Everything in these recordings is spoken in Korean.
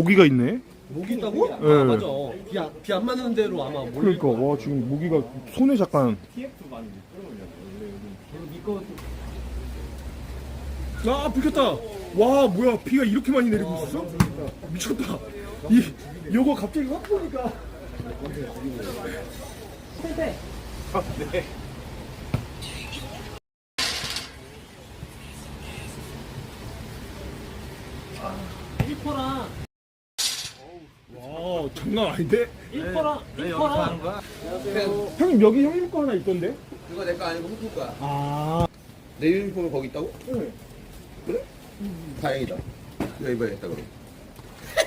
모기가 있네. 목이 있다고? 네. 아 맞아 비안 맞는 대로 아마 몰 그러니까 와 지금 모기가 손에 잠깐. 아 비켰다. 와 뭐야 비가 이렇게 많이 내리고 있어? 미쳤다. 이 요거 갑자기 확 보니까. 일퍼랑 와 장난 아닌데? 일퍼랑 일퍼랑 형님 여기 형님 거 하나 있던데? 그거 내 거 아니고 후쿠 거야. 아. 내 유니폼이 거기 있다고? 응. 그래? 다행이다. 이거 입어야겠다 그럼.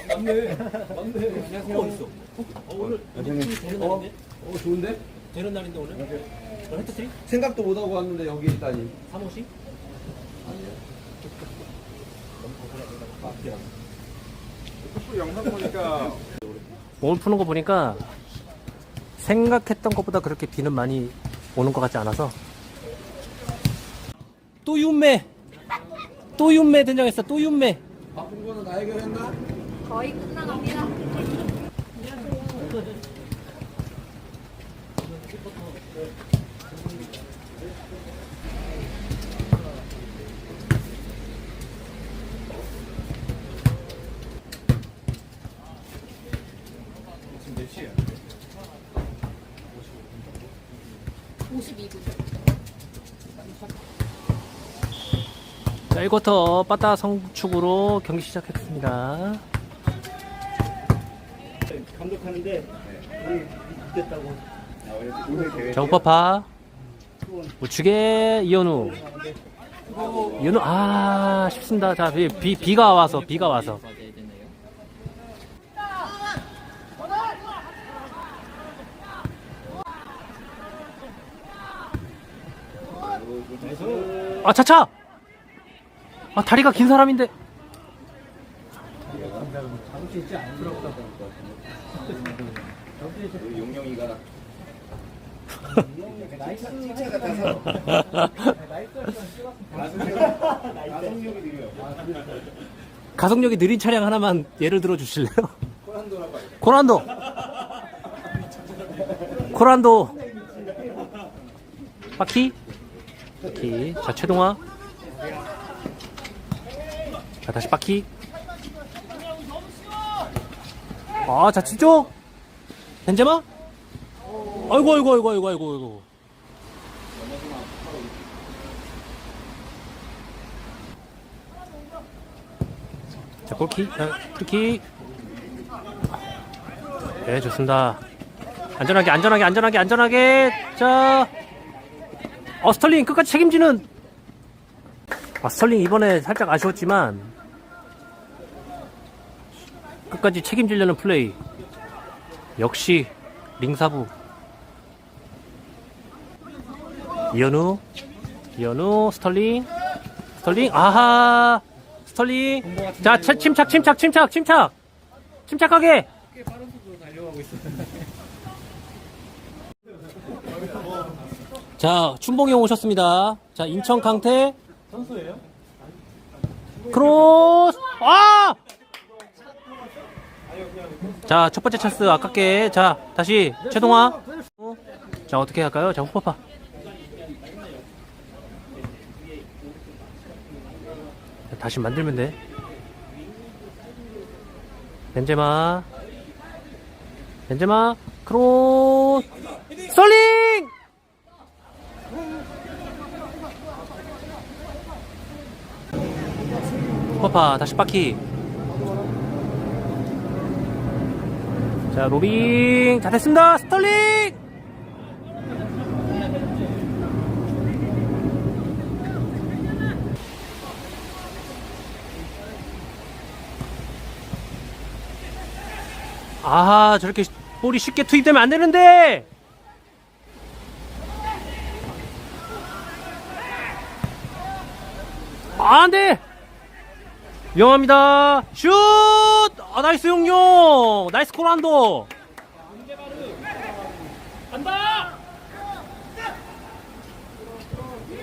맞네 맞네 안녕하세요 어 있어 어 오늘 되는 날인데 어 좋은데? 되는 날인데 오늘 오늘 헤트트릭 생각도 못 하고 왔는데 여기 있다니. 3호씩 영상 보니까 오늘 푸는 거 보니까 생각했던 것보다 그렇게 비는 많이 오는 것 같지 않아서 또 윤매 또 윤매 등장했어 또 윤매 바쁜 거는 다 해결했나? 거의 끝나갑니다. 1쿼터 빠따 성축으로 경기 시작했습니다. 감독하는데 됐다고. 자 우파파 우측에 이현우. 이현우 아 쉽습니다. 자 비, 비, 비가 와서 비가 와서. 아 차차 아 다리가 긴 사람인데. 용영이가 가속력이 느린 차량 하나만 예를 들어 주실래요? 코란도. 코란도. 바퀴. 바퀴. 자 최동화 자 다시 바퀴 아자 뒤쪽 벤제마 아이고 아이고 아이고 아이고 아이고 아이고 자, 골킥, 자, 프리킥. 네, 좋습니다. 안전하게, 안전하게, 안전하게, 안전하게. 자, 어, 스털링 끝까지 책임지는. 아, 스털링 이번에 살짝 아쉬웠지만, 끝까지 책임지려는 플레이. 역시, 링사부. 이현우, 이현우, 스털링, 스털링, 아하, 스털링. 자, 차- 침착, 침착, 침착, 침착. 침착하게. 자, 춘봉이 형 오셨습니다. 자, 인천 강태. 선수예요? 크로스. 아! 자, 첫 번째 찬스 아깝게. 자, 다시 최동화. 자, 어떻게 할까요? 자, 후파파. 자, 다시 만들면 돼. 벤제마. 벤제마. 크로스. 썰링! 퍼파 다시 바퀴 자 로빙 자 됐습니다 스털링 아하 저렇게 볼이 쉽게 투입되면 안 되는데 아, 안 돼! 위험합니다. 슛! 아, 나이스 용용! 나이스 코란도! 간다!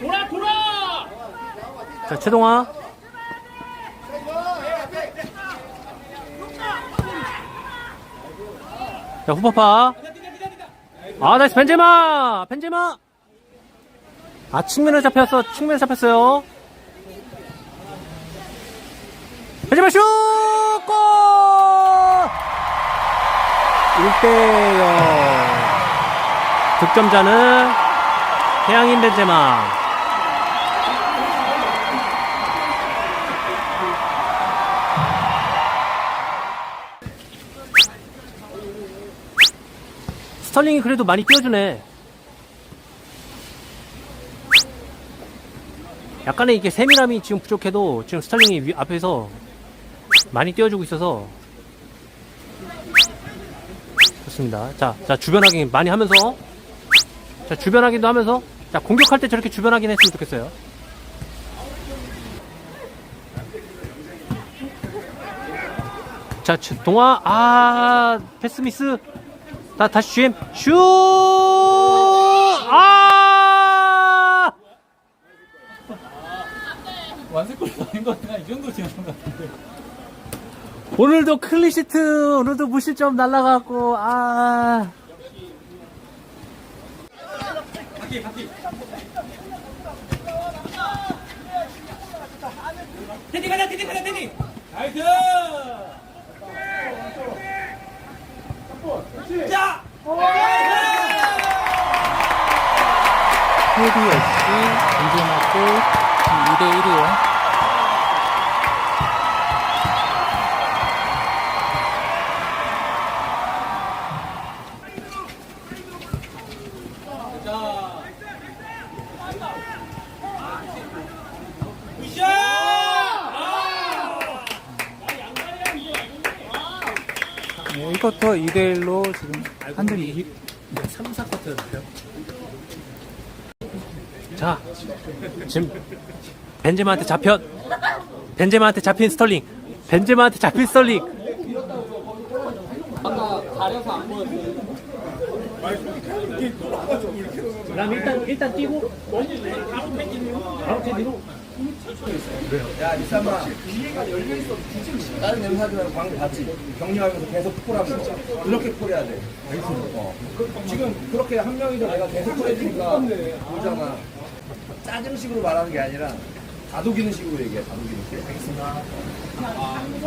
돌아, 돌아! 자, 최동화. 자, 후파파. 아, 나이스, 벤제마! 벤제마! 아, 측면에 잡혔어, 측면에 잡혔어요. 벤제마 슛! 골! 1대0. 득점자는 태양인 벤제마. 스털링이 그래도 많이 뛰어주네. 약간의 이게 세밀함이 지금 부족해도 지금 스털링이 위- 앞에서 많이 뛰어주고 있어서 좋습니다. 자, 자 주변 확인 많이 하면서 자 주변 확인도 하면서 자 공격할 때 저렇게 주변 확인 했으면 좋겠어요. 자, 주- 동아, 아, 패스 미스. 다, 다시 GM. 슛! 아! 완세골이 아닌 것 같아. 이 정도 지나간 것 같은데. 오늘도 클리시트, 오늘도 무실점 날라가고, 아. 테디 가자, 테디 가자, 테디! 나이스! 자! 헤비 없이 문제 맞고 2대 1이에요. 네, 1쿼터 2대 1로 지금 한들이 이기- 자, 지금 벤제마한테 잡혔. 벤제마한테 잡힌 스털링. 벤제마한테 잡힌 스털링. 그럼 일단 일단 뛰고 야, 이사마. 다른 연사들은 방금 봤지? 격려하면서 계속 콜하는 거. 그렇게 콜해야 돼. 어. 지금 그렇게 한 명이서 내가 계속 콜해주니까 보잖아. 짜증식으로 말하는 게 아니라 다독이는 식으로 얘기해, 다독이는 식. 알겠습니다.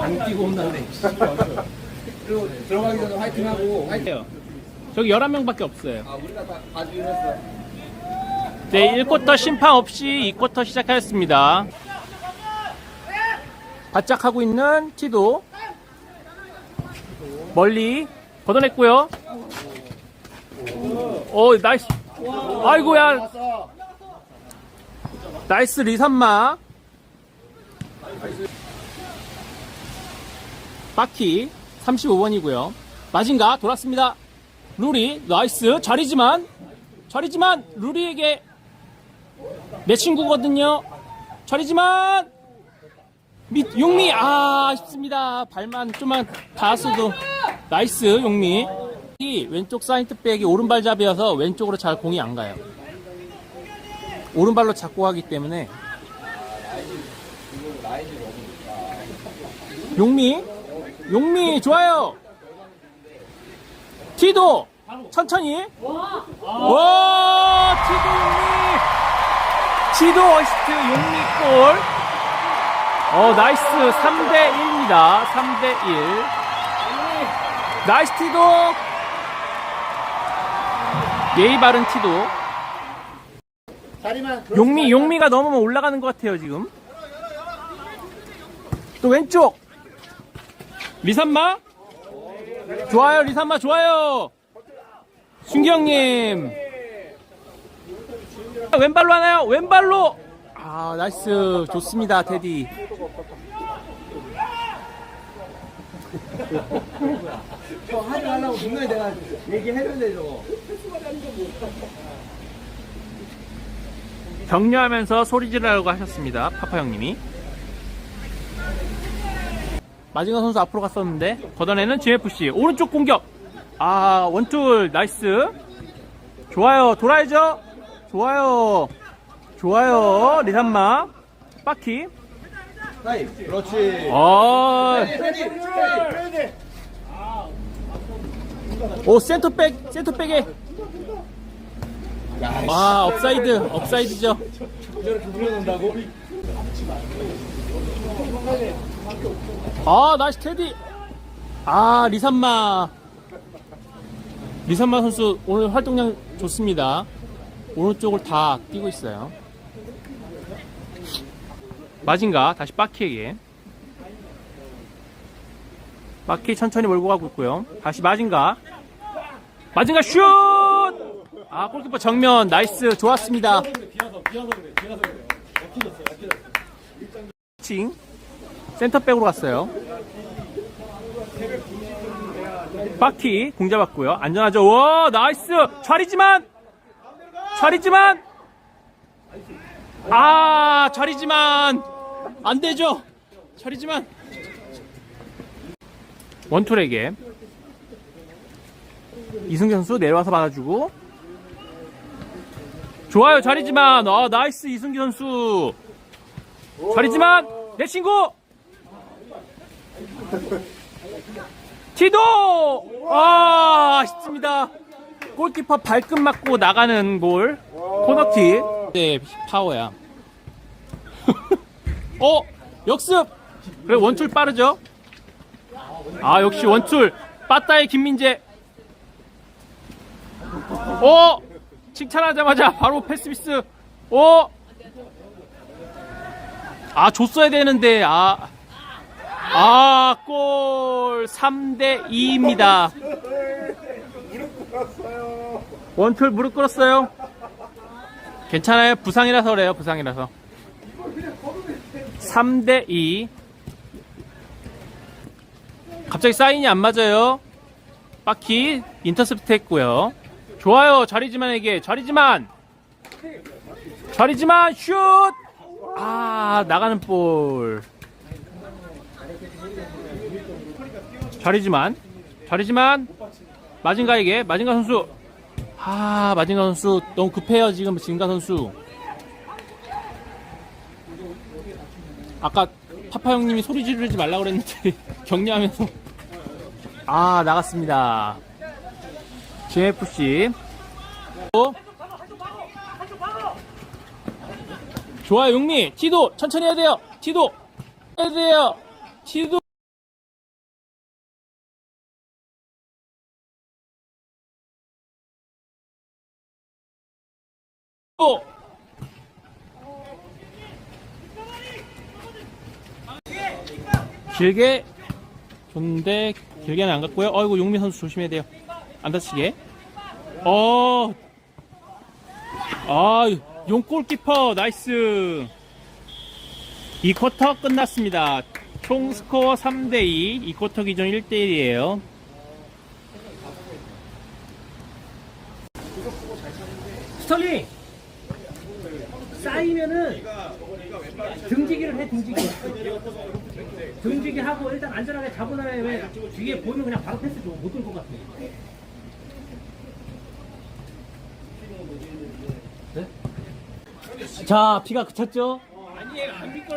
안 뛰고 온다네. 그리고 들어가기 전에 화이팅하고, 화이팅. 저기 11명밖에 없어요. 아, 우리가 다 봐주긴 했어. 네, 1쿼터 심판 없이 2쿼터 시작하였습니다. 바짝 하고 있는 티도 멀리 걷어냈고요. 오, 나이스. 아이고야. 나이스 리산마. 바퀴 35번이고요. 마진가 돌았습니다. 루리 나이스 자리지만 자리지만 루리에게 내 친구거든요. 자리지만 밑 용미 아 아쉽습니다. 발만 좀만 닿았어도 나이스 용미. 이 왼쪽 사이드백이 오른발잡이여서 왼쪽으로 잘 공이 안 가요. 오른발로 잡고 하기 때문에 용미 용미 좋아요. 티도 천천히 와 티도 용미 티도 어시스트 용미 골. 어 나이스 3대 1입니다. 3대 1. 나이스 티도. 예의 바른 티도. 용미 용미가 넘으면 올라가는 것 같아요 지금. 또 왼쪽. 리산마. 좋아요 리산마 좋아요. 순경님. 왼발로 하나요? 왼발로. 아 나이스 좋습니다 테디. 저 하지 말라고 분명히 내가 얘기했는데, 저거. 격려하면서 소리 지르라고 하셨습니다. 파파 형님이. 마징어 선수 앞으로 갔었는데 걷어내는 GFC 오른쪽 공격. 아 원툴 나이스. 좋아요 돌아야죠. 좋아요. 좋아요 리산마 빠키. 사이. 그렇지. 테디. 오 센터백 센터백에 아 업사이드 업사이드죠. 아 나이스 테디. 아 리산마. 리산마 선수 오늘 활동량 좋습니다. 오른쪽을 다 뛰고 있어요. 마진가 다시 바키에게. 바키 천천히 몰고 가고 있고요. 다시 마진가. 마진가 슛! 아 골키퍼 정면. 나이스. 좋았습니다. 칭. 센터백으로 갔어요. 바키 공 잡았고요. 안전하죠. 와 나이스. 좌리지만. 좌리지만. 아 좌리지만. 안 되죠. 좌리지만. 원툴에게 이승현 선수 내려와서 받아주고 좋아요 자리지만. 아 나이스 이승기 선수. 자리지만 내 친구! 티도! 아 아쉽습니다. 골키퍼 발끝 맞고 나가는 골. 코너킥. 네 파워야. 어 역습! 그래 원툴 빠르죠? 아 역시 원툴. 빠따의 김민재. 어 칭찬하자마자 바로 패스미스 어? 아 줬어야 되는데 아 아, 골 3대 2입니다. 원툴 무릎 꿇었어요. 괜찮아요. 부상이라서 그래요. 부상이라서. 3대 2. 갑자기 사인이 안 맞아요. 바퀴 인터셉트 했고요. 좋아요. 자리지만에게 자리지만. 자리지만 슛! 아, 나가는 볼. 자리지만 자리지만 마징가에게 마징가 선수 아 마징가 선수 너무 급해요 지금 진가 선수 아까 파파 형님이 소리 지르지 말라 그랬는데 격려하면서 아 나갔습니다 GFC 또 좋아요 용미. 티도 천천히 해야 돼요. 티도 해야 돼요. 티도. 또. 길게. 좋은데 길게는 안 갔고요. 어이구 용민 선수 조심해야 돼요. 안 다치게. 어. 아, 용 골키퍼 나이스. 이 쿼터 끝났습니다. 총 스코어 3대 2. 이 쿼터 기준 1대 1이에요. 스털링 쌓이면은 등지기를 해 등지기 등지기 하고 일단 안전하게 잡은 다음에 왜 뒤에 보이면 그냥 바로 패스 줘못들것 같아 자 비가 그쳤죠?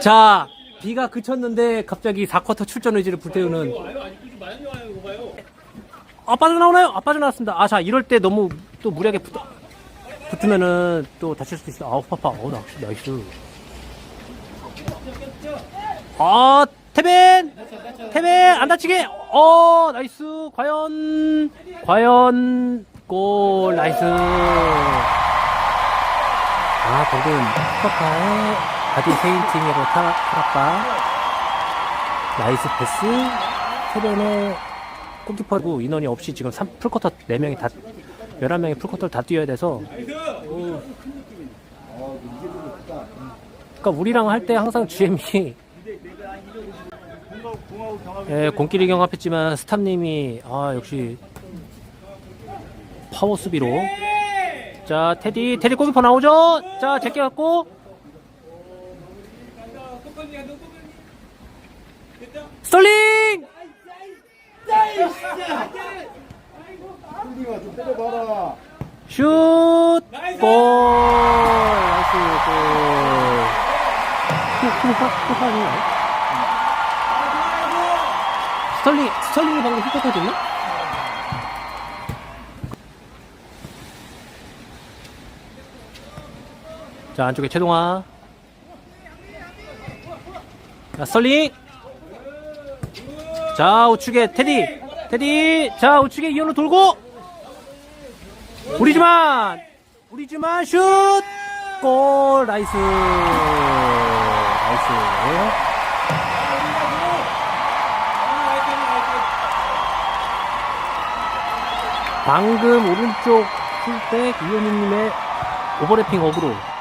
자 비가 그쳤는데 갑자기 4쿼터 출전 의지를 불태우는. 아 빠져나오나요? 아 빠져나왔습니다. 아 자 이럴 때 너무 또 무리하게 붙, 붙으면은 또 다칠 수도 있어. 아우 파파. 어 나이스 나이스. 아 태벤 태벤 안 다치게! 어 나이스. 과연 과연 골 나이스 아 방금 스커파의 바디 페인팅으로 타, 타락바 나이스 패스. 태벤의 골키퍼고 인원이 없이 지금 3, 풀커터 4명이 다 11명이 풀커터를 다 뛰어야 돼서. 그러니까 우리랑 할 때 항상 GM이 예, 공길이 경합했지만 스탑님이 아 역시 파워 수비로 자 테디 테디 골키퍼 나오죠 자 제껴 갖고 스톨링 슛! 골! 나이스, 골! 스털링, 스털링이 방금 휘컷 터졌나? 자, 안쪽에 최동화. 자, 설링. 자, 우측에 테디. 테디. 자, 우측에 이현우 돌고. 우리지만. 우리지만 슛. 골. 나이스. 나이스. 방금 오른쪽 풀백 이현우님의 오버래핑 어그로.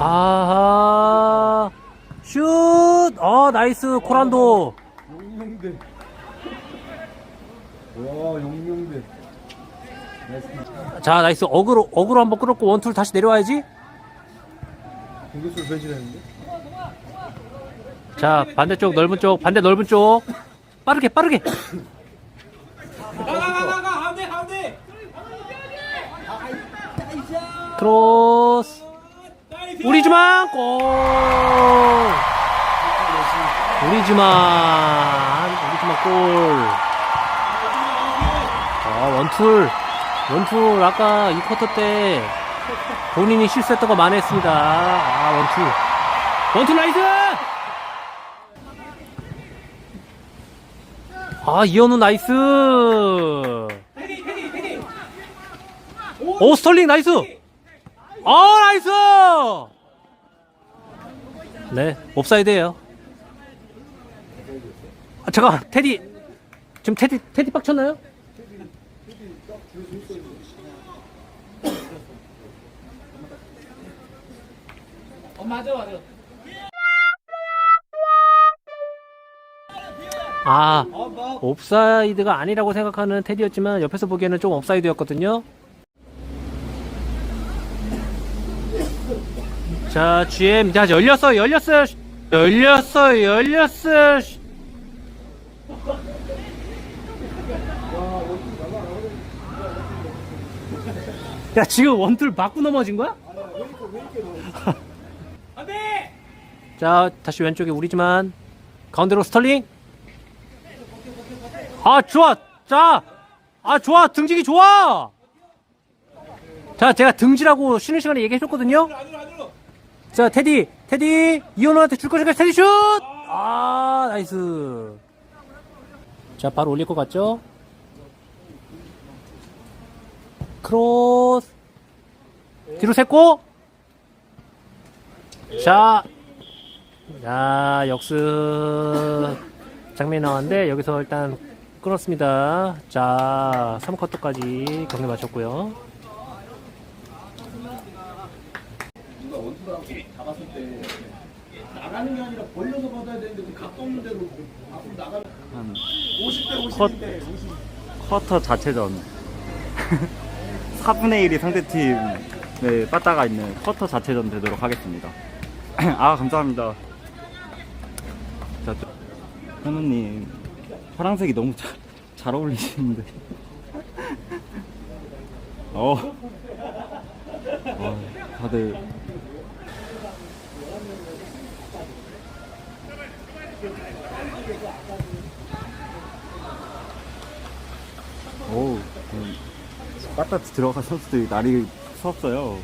아하. 슛! 어, 나이스. 코란도. 용용대. 와 용용대. 자, 나이스. 어그로, 어그로 한번 끌었고, 원투를 다시 내려와야지. 공격수를 배신했는데. 자, 반대쪽 넓은 쪽, 반대 넓은 쪽. 빠르게, 빠르게. 크로스. 우리 지만 골. 우리 지만 우리 지만 골. 아 원툴 원툴 아까 이 쿼터 때 본인이 실수했던 거 만회했습니다. 아 원툴 원툴 나이스. 아 이현우 나이스. 오 스털링 나이스. 아 나이스! 네 옵사이드예요. 아 잠깐 테디. 지금 테디 테디 빡쳤나요? 어 맞아 맞아. 아 옵사이드가 아니라고 생각하는 테디였지만 옆에서 보기에는 좀 옵사이드였거든요 자 GM 자 열렸어 열렸어요 열렸어 열렸어 야 지금 원툴 맞고 넘어진 거야? 안 돼. 자 다시 왼쪽에 우리지만 가운데로 스털링 아 좋아 자 아 좋아 등지기 좋아 자 제가 등지라고 쉬는 시간에 얘기해줬거든요. 자 테디 테디 이현우한테 줄 거니까 테디 슛 아 나이스. 자 바로 올릴 것 같죠? 크로스. 뒤로 샜고. 자, 자 역습. 장면이 나왔는데 여기서 일단 끊었습니다. 자 3쿼터까지 경기 마쳤고요 나가는 게 아니라 벌려서 받아야 되는데 그 각도 없는 대로 앞으로 나가면 한 50대 컷. 50인데 쿼터 자체전 4분의 1이 상대팀에 빠따가 있는 쿼터 자체전 되도록 하겠습니다. 아 감사합니다. 자, 저- 현우님 파란색이 너무 잘, 잘 어울리시는데. 어. 어, 다들 오, 음, 빠따 들어간 선수들이 날이 섰어요.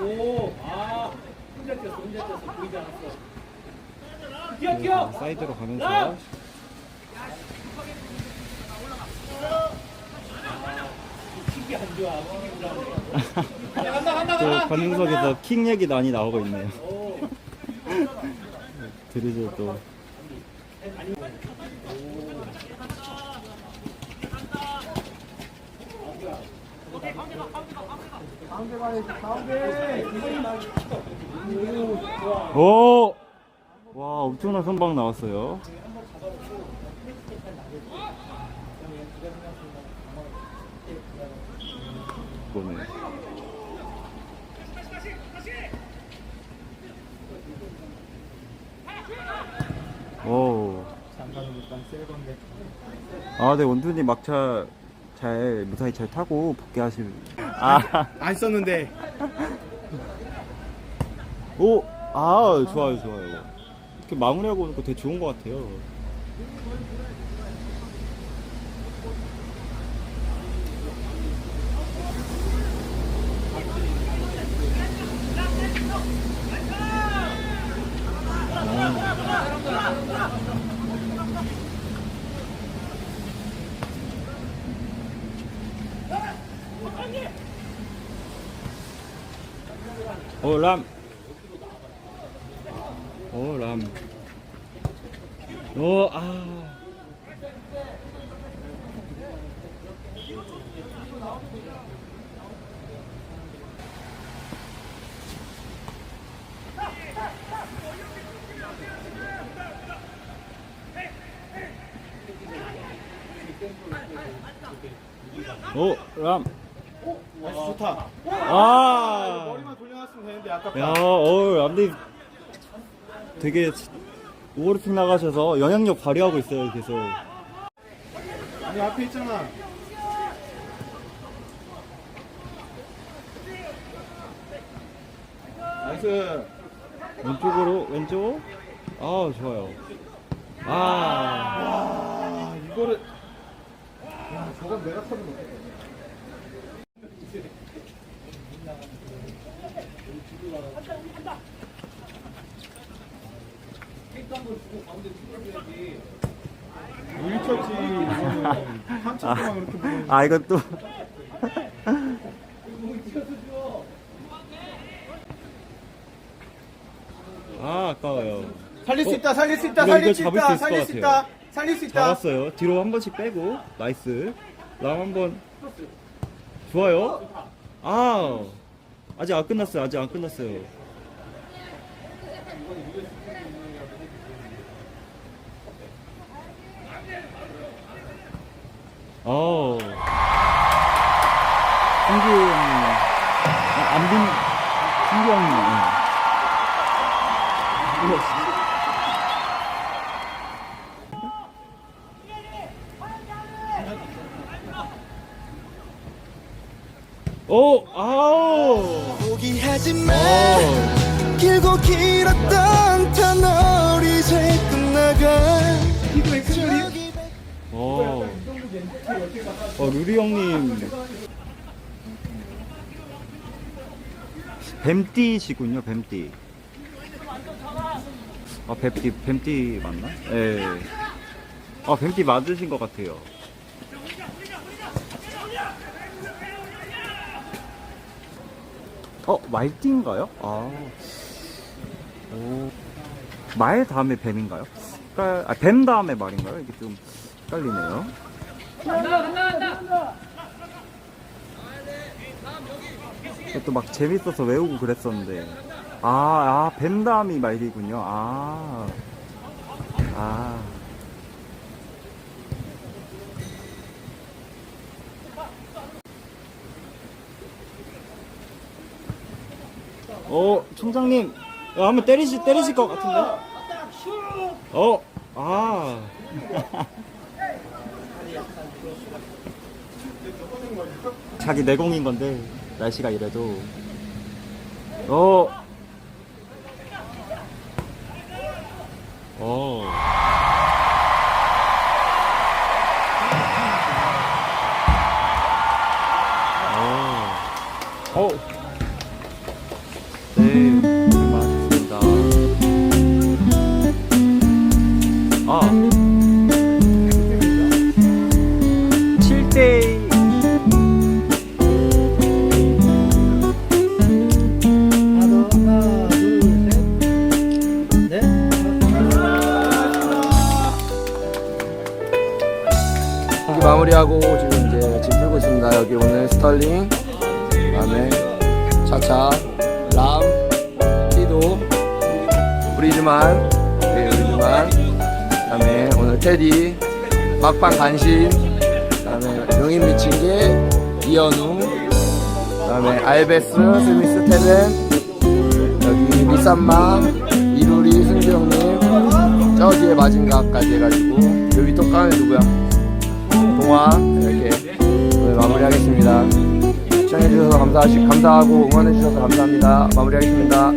오 아 혼자 뛰었어 혼자 뛰었어 보이지 않았어. 뛰어 뛰어. 사이드로 가면서 킥이 안 좋아. 킥이 불안해. 야, 간다 간다 또. 관중석에서 킥 얘기 많이 나오고 있네요. 드리즐 또 오! 와, 엄청난 선방 나왔어요. 이거네. 오. 아, 네, 원투님 막차 잘 무사히 잘 타고 복귀하실. 아, 안 썼는데 오, 아 좋아요 좋아요. 이렇게 마무리하고 오는 거 되게 좋은 것 같아요. 오 람. 오 람. 오 아. 오 람. 좋다 아. 야, 어우, 암디 되게 오버래핑 나가셔서 영향력 발휘하고 있어요, 계속. 아니, 앞에 있잖아. 나이스. 왼쪽으로, 왼쪽. 아, 좋아요. 아. 와, 이거를. 야, 저건 내가 터는 거같 1차지 아 이건 또. 아, 아까워요. 살릴 수 어, 있다, 살릴 수 있다, 뭐 살릴 수 있다, 살릴 수 있다, 살릴 수 있다. 살릴 수 있다. 잡았어요. 뒤로 한 번씩 빼고. 나이스. 라한 번. 좋아요. 아, 아직 안 끝났어요. 아직 안 끝났어요. 어. 아, 안빈. 예. 오, 아우. 포기하지 마 길고 길었던 터널 이제 끝나가 저기 어. 어, 루리 형님. 뱀띠시군요, 뱀띠. 아, 뱀띠, 뱀띠 맞나? 예. 아, 뱀띠 맞으신 것 같아요. 어, 말띠인가요? 아. 오. 말 다음에 뱀인가요? 아, 뱀 다음에 말인가요? 이게 좀 헷갈리네요. 또 막 재밌어서 외우고 그랬었는데. 아, 아, 뱀 다음이 말이군요. 아. 아. 어, 총장님. 야, 한번 때리실, 때리실 것 같은데? 어, 아. 자기 내공인 건데, 날씨가 이래도. 어. 어. 어. 어. 막방 간신, 그다음에 용인 미친개, 이현우, 그다음에 알베스, 스미스 테벤, 여기 리산마, 이루리, 승주 형님, 저 뒤에 마징가까지 해가지고 여기 또 까는 누구야? 동화 이렇게 오늘 마무리하겠습니다. 시청해주셔서 감사하시, 감사하고 응원해주셔서 감사합니다. 마무리하겠습니다.